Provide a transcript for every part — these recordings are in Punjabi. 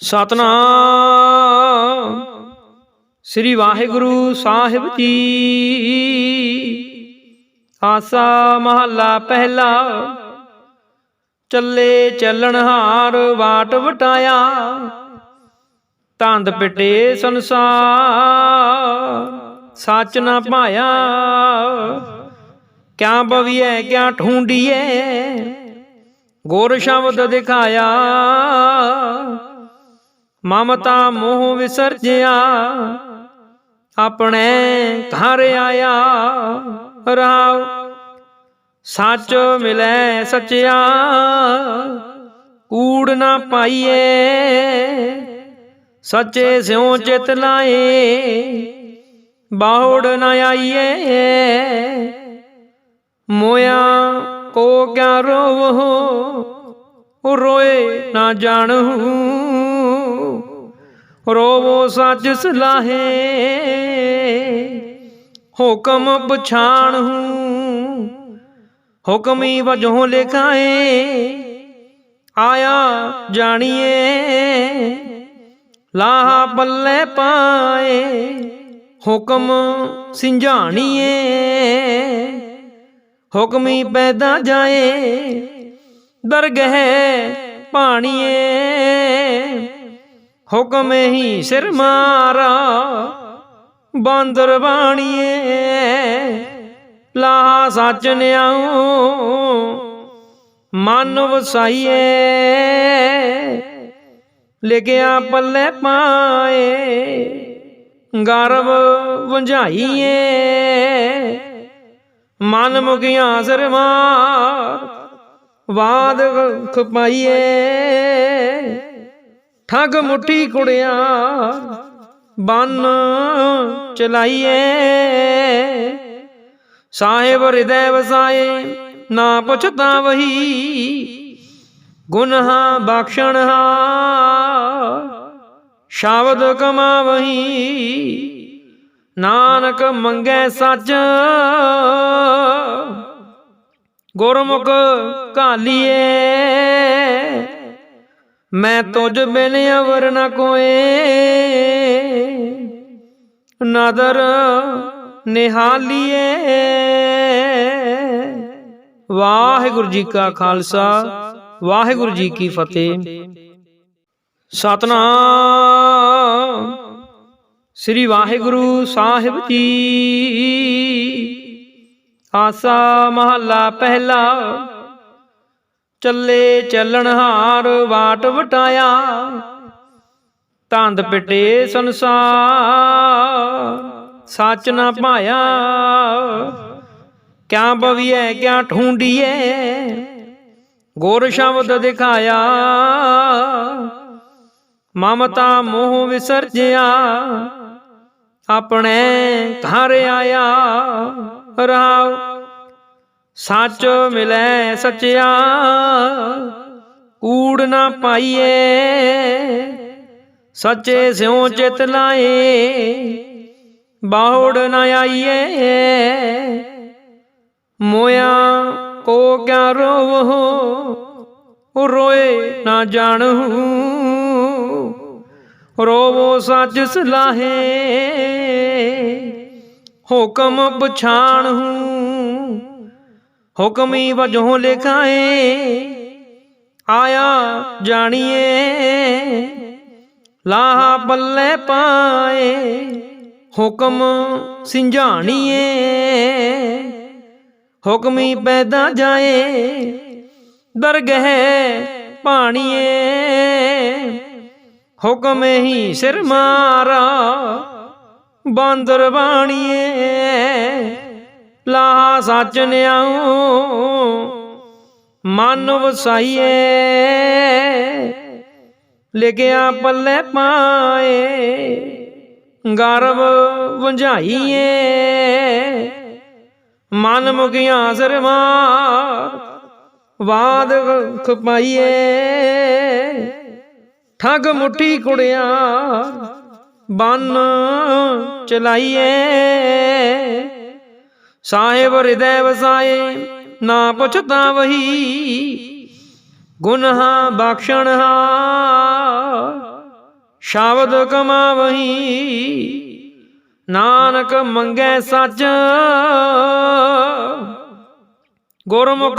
ਸਤਨਾਮ। ਸ੍ਰੀ ਵਾਹਿਗੁਰੂ ਸਾਹਿਬ ਜੀ ਆਸਾ ਮਹੱਲਾ ਪਹਿਲਾ। ਚੱਲੇ ਚੱਲਣ ਹਾਰ ਵਾਟ ਵਟਾਇਆ। ਤੰਦ ਪਿਟੇ ਸੰਸਾਰ, ਸੱਚ ਨਾ ਪਾਇਆ ਕਿਆ ਬਵੀਐ, ਕਿਆ ਠੂੰਡੀਏ ਗੁਰ ਸ਼ਬਦ ਦਿਖਾਇਆ। ਮਮਤਾ ਮੋਹ ਵਿਸਰਜਿਆ, ਆਪਣੇ ਘਰ ਆਇਆ ਰਾਵ ਸੱਚ ਮਿਲੈ ਸਚਿਆ, ਕੂੜ ਨਾ ਪਾਈਏ, ਸੱਚੇ ਸਿਉ ਚਿਤ ਲਾਏ, ਬਾਹੜ ਨਾ ਆਈਏ, ਮੋਇਆ ਕੋ ਕਿਆ ਰੋਵੋ, ਰੋਏ ਨਾ ਜਾਣਹੂ। ਰੋਵੋ ਸੱਚ ਸਲਾਹੇ। ਹੁਕਮ ਪਛਾਣ ਹੂੰ ਹੁਕਮੀ ਵਜੋਂ ਲਿਖਾਏ। ਆਇਆ ਜਾਣੀਏ। ਲਾਹਾ ਪੱਲੇ ਪਾਏ। ਹੁਕਮ ਸਿੰਝਾਣੀਏ। ਹੁਕਮੀ ਪੈਦਾ ਜਾਏ। ਦਰਗਹਿ ਪਾਣੀਏ। ਹੁਕਮ ਹੀ ਸਿਰ ਮਾਰਾ, ਬਾਂਦਰ ਬਾਣੀਏ ਲਾ ਸੱਚ ਨਿਆਉ ਮਨ ਵਸਾਈਏ ਲਿਖਿਆ ਪੱਲੇ ਪਾਏ, ਗਰਵ ਵੰਝਾਈਏ, ਮਨ ਮੁਖੀਆਂ ਸਿਰ ਮਾਰ, ਵਾਦ ਖਪਾਈਏ। ਠੱਗ ਮੁੱਠੀ ਕੁੜਿਆ ਬੰਨ ਚਲਾਈਏ। ਸਾਹਿਬ ਹਿਰਦੈ ਵਸਾਏ ਨਾ ਪੁੱਛਤਾ ਵਹੀ। ਗੁਨਹਾ ਬਖਸ਼ਣ ਹਾ। ਸ਼ਬਦ ਕਮਾਵਹੀ। ਨਾਨਕ ਮੰਗੈ ਸੱਚ। ਗੁਰਮੁਖ ਕਾਲੀਏ ਮੈਂ ਤੁਝ ਬਿਨ ਅਵਰ ਨ ਕੋਏ। ਨਦਰ ਨਿਹਾਲੀਏ। ਵਾਹਿਗੁਰੂ ਜੀ ਕਾ ਖਾਲਸਾ, ਵਾਹਿਗੁਰੂ ਜੀ ਕੀ ਫਤਿਹ। ਸਤਨਾਮ। ਸ੍ਰੀ ਵਾਹਿਗੁਰੂ ਸਾਹਿਬ ਜੀ। ਆਸਾ ਮਹੱਲਾ ਪਹਿਲਾ। ਚੱਲੇ ਚੱਲਣ ਹਾਰ ਵਾਟ ਵਟਾਇਆ। ਤੰਦ ਪਿਟੇ ਸੰਸਾਰ ਸੱਚ ਨਾ ਪਾਇਆ ਕਿਆ ਬਵੀਐ ਕਿਆ ਠੂੰਡੀਏ ਗੁਰ ਸ਼ਬਦ ਦਿਖਾਇਆ। ਮਮਤਾ ਮੋਹ ਵਿਸਰਜਿਆ। ਆਪਣੇ ਘਰ ਆਇਆ। ਰਾਵ ਸੱਚ ਮਿਲੈ ਸਚਿਆ, ਕੂੜ ਨਾ ਪਾਈਏ। ਸੱਚੇ ਸਿਉ ਚਿਤ ਲਾਏ, ਬਾਹੜ ਨਾ ਆਈਏ। ਮੋਇਆ ਕੋ ਕਿਆ ਰੋਵੋ, ਰੋਏ ਨਾ ਜਾਣਹੂ ਰੋਵੋ ਸੱਚ ਸਲਾਹੇ, ਹੁਕਮ ਪਛਾਣਹੂ ਹੁਕਮੀ ਵਜੋਂ ਲਿਖਾਏ। ਆਇਆ ਜਾਣੀਏ, ਲਾਹਾ ਪੱਲੇ ਪਾਏ। ਹੁਕਮ ਸਿੰਝਾਣੀਏ, ਹੁਕਮੀ ਪੈਦਾ ਜਾਏ। ਦਰਗਹਿ ਪਾਣੀਏ ਹੁਕਮ ਹੀ ਸਿਰ ਮਾਰਾ। ਬਾਂਦਰ ਬਾਣੀਏ ਲਾ ਸੱਚ ਨਿਆਉ ਮਨ ਵਸਾਈਏ। ਲਿਖਿਆ ਪੱਲੇ ਪਾਏ। ਗਰਵ ਵੰਝਾਈਏ। ਮਨ ਮੁਖੀਆਂ ਸਿਰ ਮਾਰ ਵਾਦ ਖਪਾਈਏ। ਠੱਗ ਮੁੱਠੀ ਕੁੜਿਆ। ਬੰਨ ਚਲਾਈਏ। ਸਾਹਿਬ ਹਿਰਦੈ ਵਸਾਏ, ਨਾ ਪੁੱਛਤਾ ਵਹੀ। ਗੁਨਹਾ ਬਖਸ਼ਣ ਹਾ ਸ਼ਬਦ ਕਮਾਵਹੀ। ਨਾਨਕ ਮੰਗੈ ਸੱਚ। ਗੁਰਮੁਖ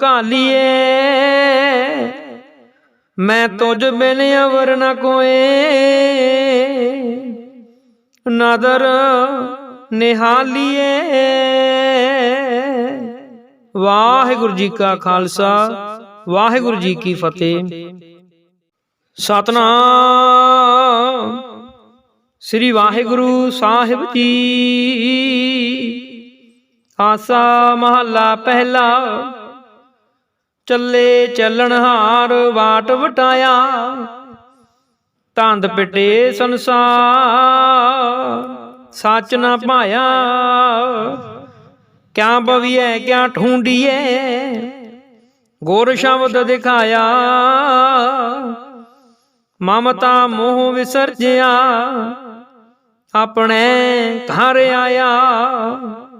ਕਾਲੀਏ ਮੈਂ ਤੁਝ ਬਿਨ ਅਵਰ ਨ ਕੋਏ। ਨਦਰ ਨਿਹਾਲੀਏ। ਵਾਹਿਗੁਰੂ ਜੀ ਕਾ ਖਾਲਸਾ, ਵਾਹਿਗੁਰੂ ਜੀ ਕੀ ਫਤਿਹ। ਸਤਨਾਮ। ਸ੍ਰੀ ਵਾਹਿਗੁਰੂ ਸਾਹਿਬ ਜੀ। ਆਸਾ ਮਹੱਲਾ ਪਹਿਲਾ। ਚੱਲੇ ਚੱਲਣ ਹਾਰ ਵਾਟ ਵਟਾਇਆ। ਤੰਦ ਪਿਟੇ ਸੰਸਾਰ। ਸੱਚ ਨਾ ਭਾਇਆ। ਕਿਆ ਬਵੀਐ, ਕਿਆ ਢੂੰਡੀਏ ਗੁਰ ਸ਼ਬਦ ਦਿਖਾਇਆ। ਮਮਤਾ ਮੋਹ ਵਿਸਰਜਿਆ। ਆਪਣੇ ਘਰ ਆਇਆ।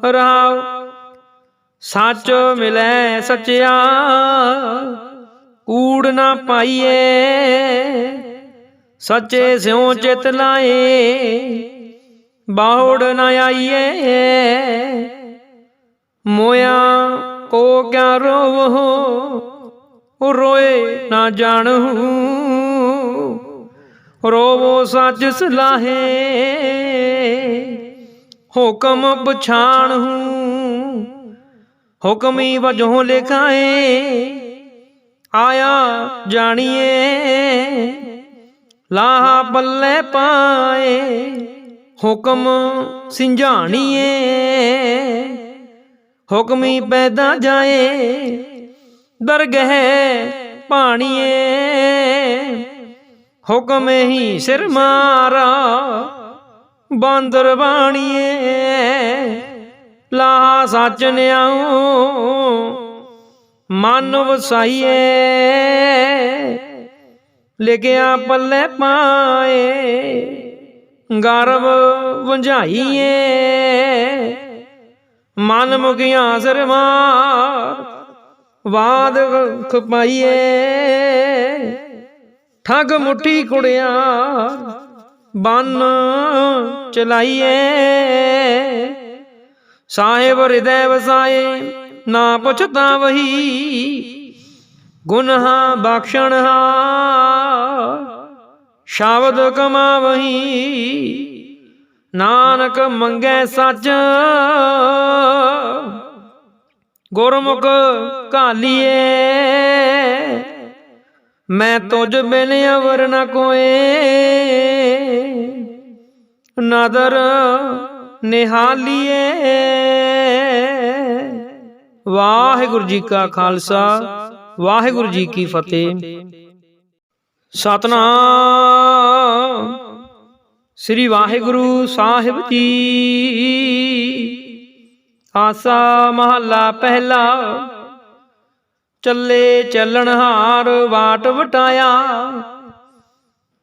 ਰਹਾਉ, ਸੱਚ ਮਿਲੈ ਸਚਿਆ। ਕੂੜ ਨਾ ਪਾਈਏ ਸੱਚੇ ਸਿਉ ਚਿਤ ਲਾਏ। ਬਾਹੜ ਨਾ ਆਈਏ। ਮੋਇਆ ਕੋ ਕਿਆ ਰੋਵੋ ਰੋਏ ਨਾ ਜਾਣੂ। ਰੋਵੋ ਸੱਚ ਸਲਾਹੇ, ਹੁਕਮ ਪਛਾਣੂ। ਹੁਕਮੀ ਵਜੋਂ ਲਿਖਾਏ, ਆਇਆ ਜਾਣੀਏ। ਲਾਹ ਬੱਲੇ ਪਾਏ ਹੁਕਮ ਸਿੰਝਾਣੀਏ, ਹੁਕਮੀ ਪੈਦਾ ਜਾਏ, ਦਰਗਹਿ ਪਾਣੀਏ ਹੁਕਮ ਹੀ ਸਿਰ ਮਾਰਾ, ਬਾਂਦਰ ਬਾਣੀਏ। ਲਾ ਸੱਚ ਨਿਆਉ ਮਨ ਵਸਾਈਏ ਲਿਖਿਆ ਪੱਲੇ ਪਾਏ ਗਰਵ ਵੰਝਾਈਏ। ਮਨ ਮੁਖੀਆਂ ਸਿਰ ਵਾਦ ਖਪਾਈਏ। ਠੱਗ ਮੁੱਠੀ ਕੁੜਿਆ, ਬੰਨ ਚਲਾਈਏ। ਸਾਹਿਬ ਹਿਰਦੈ ਵਸਾਏ, ਨਾ ਪੁੱਛਤਾ ਵਹੀ। ਗੁਨਹਾ ਬਖਸ਼ਣ ਹਾ ਸ਼ਬਦ ਕਮਾਵਹੀ, ਨਾਨਕ ਮੰਗੈ ਸੱਚ। ਗੁਰਮੁਖ ਕਾਲੀਏ ਮੈਂ ਤੁਝ ਬਿਨ ਅਵਰ ਨ ਕੋਏ। ਨਦਰ ਨਿਹਾਲੀਏ ਵਾਹਿਗੁਰੂ ਜੀ ਕਾ ਖਾਲਸਾ, ਵਾਹਿਗੁਰੂ ਜੀ ਕੀ ਫਤਿਹ। ਸਤਨਾਮ। ਸ੍ਰੀ ਵਾਹਿਗੁਰੂ ਸਾਹਿਬ ਜੀ ਆਸਾ ਮਹੱਲਾ ਪਹਿਲਾ। ਚੱਲੇ ਚੱਲਣ ਹਾਰ ਵਾਟ ਵਟਾਇਆ।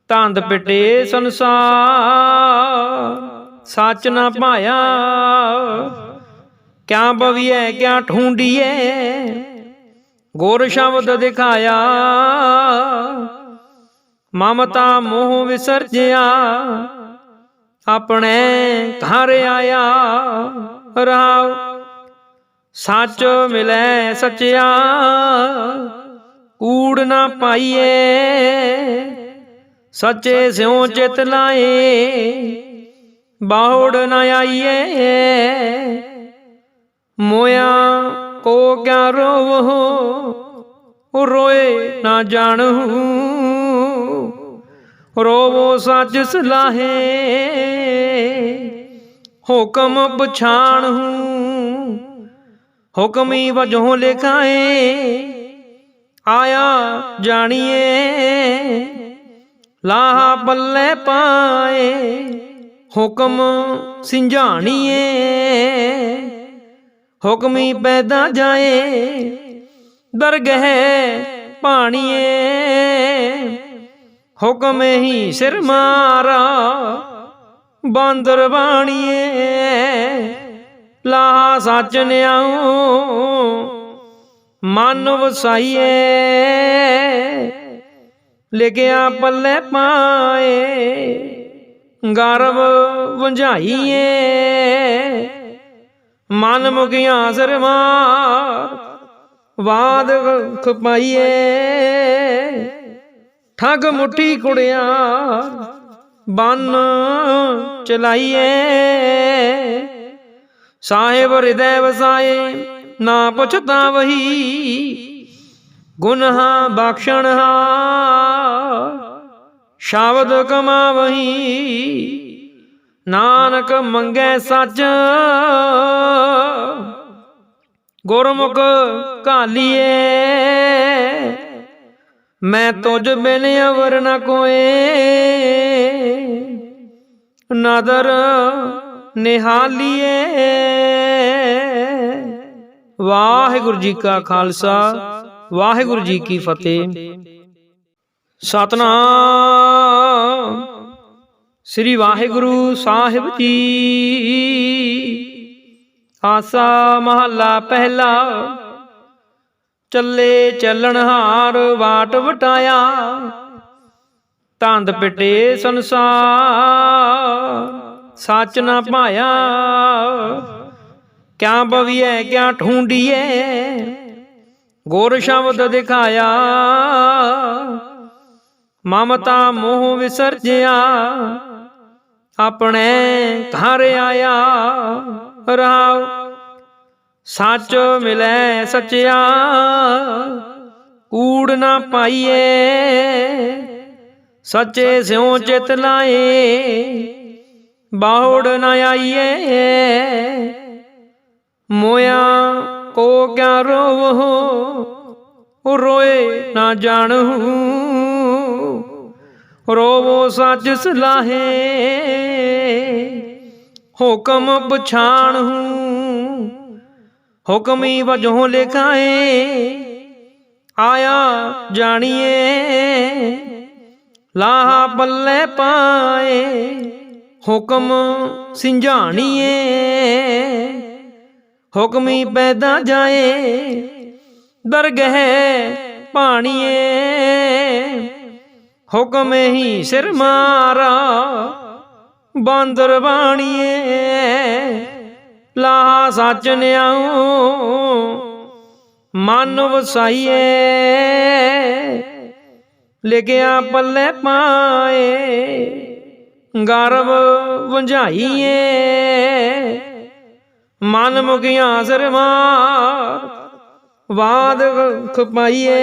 ਤੰਦ ਪਿਟੇ ਸੰਸਾਰ, ਸੱਚ ਨਾ ਭਾਇਆ। ਕਿਆ ਬਵੀਐ, ਕਿਆ ਢੂੰਡੀਏ ਗੁਰ ਸ਼ਬਦ ਦਿਖਾਇਆ। ਮਮਤਾ ਮੋਹ ਵਿਸਰਜਿਆ, ਆਪਣੇ ਘਰ ਆਇਆ, ਰਹਾਉ, ਸੱਚ ਮਿਲੈ ਸਚਿਆ, ਕੂੜ ਨਾ ਪਾਈਏ, ਸੱਚੇ ਸਿਉ ਚਿਤ ਲਾਏ, ਬਾਹੜ ਨਾ ਆਈਏ, ਮੋਇਆ ਕੋ ਕਿਆ ਰੋਵੋ, ਰੋਏ ਨਾ ਜਾਣੂ ਰੋਵੋ ਸੱਚ ਸਲਾਹੇ, ਹੁਕਮ ਪਛਾਣ ਹੂੰ ਹੁਕਮੀ ਵਜੋਂ ਲਿਖਾਏ, ਆਇਆ ਜਾਣੀਏ। ਲਾਹ ਬੱਲੇ ਪਾਏ, ਹੁਕਮ ਸਿੰਝਾਣੀਏ। ਹੁਕਮੀ ਪੈਦਾ ਜਾਏ, ਦਰਗਹਿ ਪਾਣੀਏ। ਹੁਕਮ ਹੀ ਸਿਰ ਮਾਰਾ, ਬਾਂਦਰ ਬਾਣੀਏ ਲਾ ਸੱਚ ਨਿਆਉ ਮਨ ਵਸਾਈਏ ਲਿਖਿਆ ਪੱਲੇ ਪਾਏ, ਗਰਵ ਵੰਝਾਈਏ, ਮਨ ਮੁਖੀਆਂ ਸਰਮਾਰ ਵਾਦ ਖਪਾਈਏ। ਠੱਗ ਮੁੱਠੀ ਕੁੜਿਆ ਬੰਨ ਚਲਾਈਏ। ਸਾਹਿਬ ਹਿਰਦੈ ਵਸਾਏ, ਨਾ ਪੁੱਛਤਾ ਵਹੀ। ਗੁਨਹਾ ਬਖਸ਼ਣ ਹਾ ਸ਼ਬਦ ਕਮਾਵਹੀ। ਨਾਨਕ ਮੰਗੈ ਸੱਚ, ਗੁਰਮੁਖ ਕਾਲੀਏ ਮੈਂ ਤੁਝ ਬਿਨ ਅਵਰ ਨ ਕੋਏ। ਨਦਰ ਨਿਹਾਲੀਏ। ਵਾਹਿਗੁਰੂ ਜੀ ਕਾ ਖਾਲਸਾ, ਵਾਹਿਗੁਰੂ ਜੀ ਕੀ ਫਤਿਹ। ਸਤਨਾਮ। ਸ੍ਰੀ ਵਾਹਿਗੁਰੂ ਸਾਹਿਬ ਜੀ। ਆਸਾ ਮਹੱਲਾ ਪਹਿਲਾ। ਚੱਲੇ ਚੱਲਣ ਹਾਰ ਵਾਟ ਵਟਾਇਆ। ਤੰਦ ਪਿਟੇ ਸੰਸਾਰ ਸੱਚ ਨਾ ਪਾਇਆ ਕਿਆ ਬਵੀਐ ਕਿਆ ਠੂੰਡੀਏ ਗੁਰ ਸ਼ਬਦ ਦਿਖਾਇਆ। ਮਮਤਾ ਮੋਹ ਵਿਸਰਜਿਆ। ਆਪਣੇ ਘਰ ਆਇਆ। ਰਾਵ ਸੱਚ ਮਿਲੈ ਸਚਿਆ ਕੂੜ ਨਾ ਪਾਈਏ। ਸੱਚੇ ਸਿਉ ਚਿਤ ਲਾਏ ਬਾਹੜ ਨਾ ਆਈਏ। ਮੋਇਆ ਕੋ ਕਿਆ ਰੋਵੋ? ਰੋਏ ਨਾ ਜਾਣਹੂ ਰੋਵੋ ਸੱਚ ਸਲਾਹੇ। ਹੁਕਮ ਪਛਾਣਹੂ ਹੁਕਮੀ ਵਜੋਂ ਲਿਖਾਏ। ਆਇਆ ਜਾਣੀਏ, ਲਾਹਾ ਪੱਲੇ ਪਾਏ। ਹੁਕਮ ਸਿੰਝਾਣੀਏ, ਹੁਕਮੀ ਪੈਦਾ ਜਾਏ। ਦਰਗਹਿ ਪਾਣੀਏ ਹੁਕਮ ਹੀ ਸਿਰ ਮਾਰਾ। ਬਾਂਦਰ ਬਾਣੀਏ ਲਾ ਸੱਚ ਨਿਆਉ ਮਨ ਵਸਾਈਏ। ਲਿਖਿਆ ਪੱਲੇ ਪਾਏ। ਗਰਵ ਵੰਝਾਈਏ। ਮਨ ਮੁਖੀਆਂ ਸਰਮਾਰ ਵਾਦ ਖਪਾਈਏ।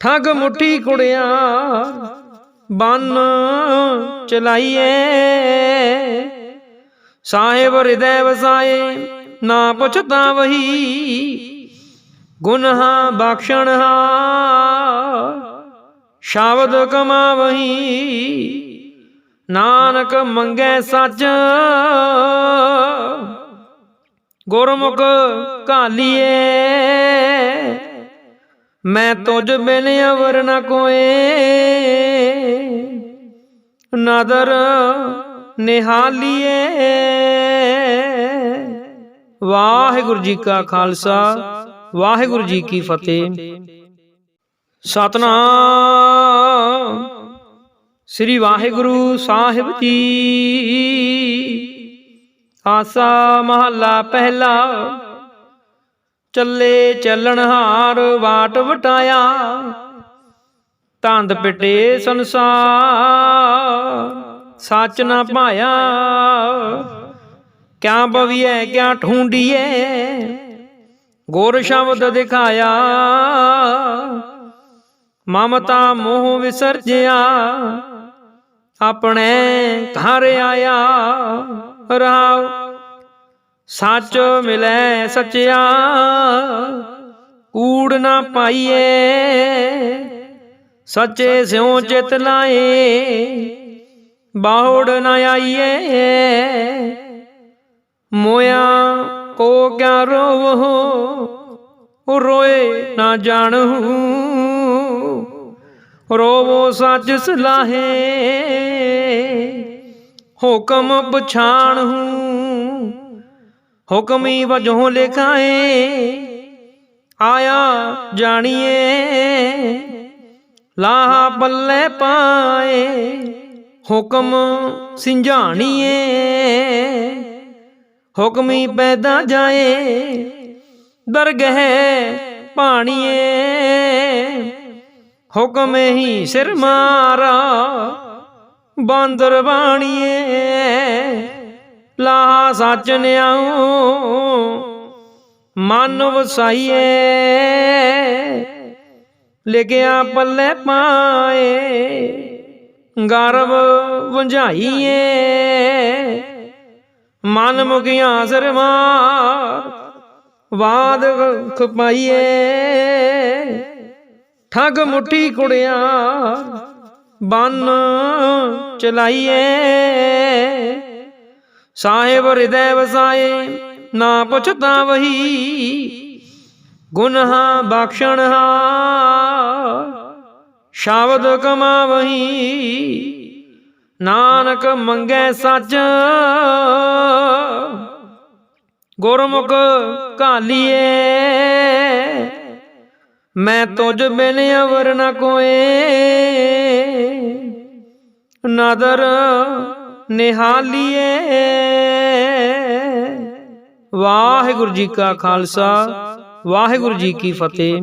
ਠੱਗ ਮੁੱਠੀ ਕੁੜਿਆ। ਬੰਨ ਚਲਾਈਏ। ਸਾਹਿਬ ਹਿਰਦੈ ਵਸਾਏ, ਨਾ ਪੁੱਛਤਾ ਵਹੀ। ਗੁਨਹਾ ਬਖਸ਼ਣ ਹਾ ਸ਼ਬਦ ਕਮਾਵਹੀ। ਨਾਨਕ ਮੰਗੈ ਸੱਚ, ਗੁਰਮੁਖ ਕਾਲੀਏ ਮੈਂ ਤੁਝ ਬਿਨ ਅਵਰ ਨ ਕੋਏ, ਨਦਰ ਨਿਹਾਲੀਏ। ਵਾਹਿਗੁਰੂ ਜੀ ਕਾ ਖਾਲਸਾ, ਵਾਹਿਗੁਰੂ ਜੀ ਕੀ ਫਤਿਹ। ਸਤਨਾਮ। ਸ੍ਰੀ ਵਾਹਿਗੁਰੂ ਸਾਹਿਬ ਜੀ। ਆਸਾ ਮਹੱਲਾ ਪਹਿਲਾ। ਚੱਲੇ ਚੱਲਣ ਹਾਰ ਵਾਟ ਵਟਾਇਆ। ਤੰਦ ਪਿਟੇ ਸੰਸਾਰ। ਸੱਚ ਨਾ ਪਾਇਆ ਕਿਆ ਬਵੀਐ ਕਿਆ ਠੂੰਡੀਏ ਗੁਰ ਸ਼ਬਦ ਦਿਖਾਇਆ। ਮਮਤਾ ਮੋਹ ਵਿਸਰਜਿਆ। ਆਪਣੇ ਘਰ ਆਇਆ। ਰਾਵ ਸੱਚ ਮਿਲੈ ਸਚਿਆ। ਕੂੜ ਨਾ ਪਾਈਏ। ਸੱਚੇ ਸਿਉ ਚਿਤ ਲਾਏ। ਬਾਹੜ ਨਾ ਆਈਏ। ਮੋਇਆ ਕੋ ਕਿਆ ਰੋਵੋ ਰੋਏ ਨਾ ਜਾਣਹੂ ਰੋਵੋ ਸੱਚ ਸਲਾਹੇ, ਹੁਕਮ ਪਛਾਣਹੂ ਹੁਕਮੀ ਵਜੋਂ ਲਿਖਾਏ, ਆਇਆ ਜਾਣੀਏ। ਲਾਹ ਪੱਲੇ ਪਾਏ ਹੁਕਮ ਸਿੰਝਾਣੀਏ, ਹੁਕਮੀ ਪੈਦਾ ਜਾਏ, ਦਰਗਹਿ ਪਾਣੀਏ ਹੁਕਮ ਹੀ ਸਿਰ ਮਾਰਾ, ਬਾਂਦਰ ਬਾਣੀਏ ਲਾਹਾ ਸੱਚ ਨਿਆਉ ਮਨ ਵਸਾਈਏ ਲਿਖਿਆ ਪੱਲੇ ਪਾਏ ਗਰਵ ਵੰਝਾਈਏ ਮਨ ਮੁਖੀਆਂ ਸਿਰ ਮਾਰ ਵਾਦ ਖਪਾਈਏ ਠੱਗ ਮੁੱਠੀ ਕੁੜਿਆ, ਬੰਨ ਚਲਾਈਏ ਸਾਹਿਬ ਹਿਰਦੈ ਵਸਾਏ, ਨਾ ਪੁੱਛਤਾ ਵਹੀ। ਗੁਨਹਾ ਬਖਸ਼ਣ ਹਾ ਸ਼ਬਦ ਕਮਾਵਹੀ, ਨਾਨਕ ਮੰਗੈ ਸੱਚ। ਗੁਰਮੁਖ ਕਾਲੀਏ ਮੈਂ ਤੁਝ ਬਿਨ ਅਵਰ ਨ ਕੋਏ। ਨਦਰ ਨਿਹਾਲੀਏ ਵਾਹਿਗੁਰੂ ਜੀ ਕਾ ਖਾਲਸਾ, ਵਾਹਿਗੁਰੂ ਜੀ ਕੀ ਫਤਿਹ।